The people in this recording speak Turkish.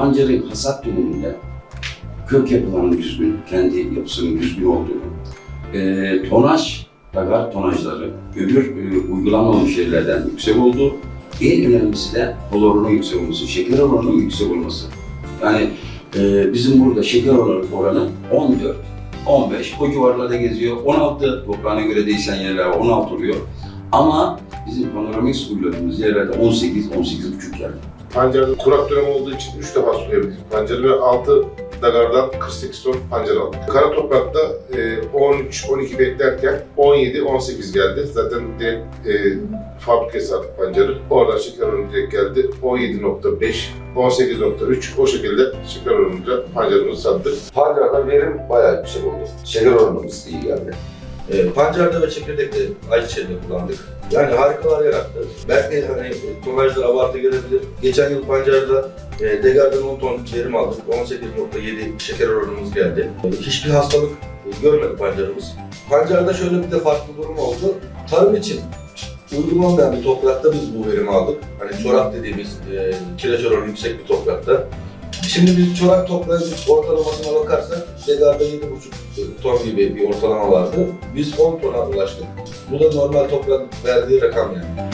pancarın hasat döneminde kök yapılarının düzgün, kendi yapısının düzgün olduğunu, e, tonaj, tagar tonajları öbür e, uygulanmamış yerlerden yüksek olduğu, en önemlisi de kolorunun yüksek olması, şeker oranının yüksek olması. Yani e, bizim burada şeker oranı, oranı 14, 15, o civarlarda geziyor. 16 toprağına göre değişen yerler var, 16 oluyor. Ama bizim panoramik uyguladığımız yerlerde 18, 18,5 yer. Pancarda kurak dönem olduğu için 3 defa sulayabildik pancarı ve 6 dagardan 48 ton pancar aldık. Kara toprakta e, 13-12 beklerken 17-18 geldi. Zaten direkt e, fabrikaya sattık pancarı. Oradan şeker oranı direkt geldi. 17.5, 18.3 o şekilde şeker oranıyla pancarımızı sattık. Pancarda verim bayağı yüksek oldu. Şeker oranımız iyi geldi. E, pancarda ve çekirdekte ayçiçeğini kullandık. Yani harikalar yarattı. Belki hani tonajda abartı gelebilir. Geçen yıl pancarda e, Degar'dan 10 ton verim aldık. 18.7 şeker oranımız geldi. E, hiçbir hastalık e, görmedi pancarımız. Pancarda şöyle bir de farklı durum oldu. Tarım için uygun olmayan bir toprakta biz bu verimi aldık. Hani çorak dediğimiz e, kireç oranı yüksek bir toprakta. Şimdi biz çorak toprağın ortalamasına bakarsak Degar'da 7,5 ton gibi bir ortalama vardı. Biz 10 tona ulaştık. Bu da normal toprağın verdiği rakam yani.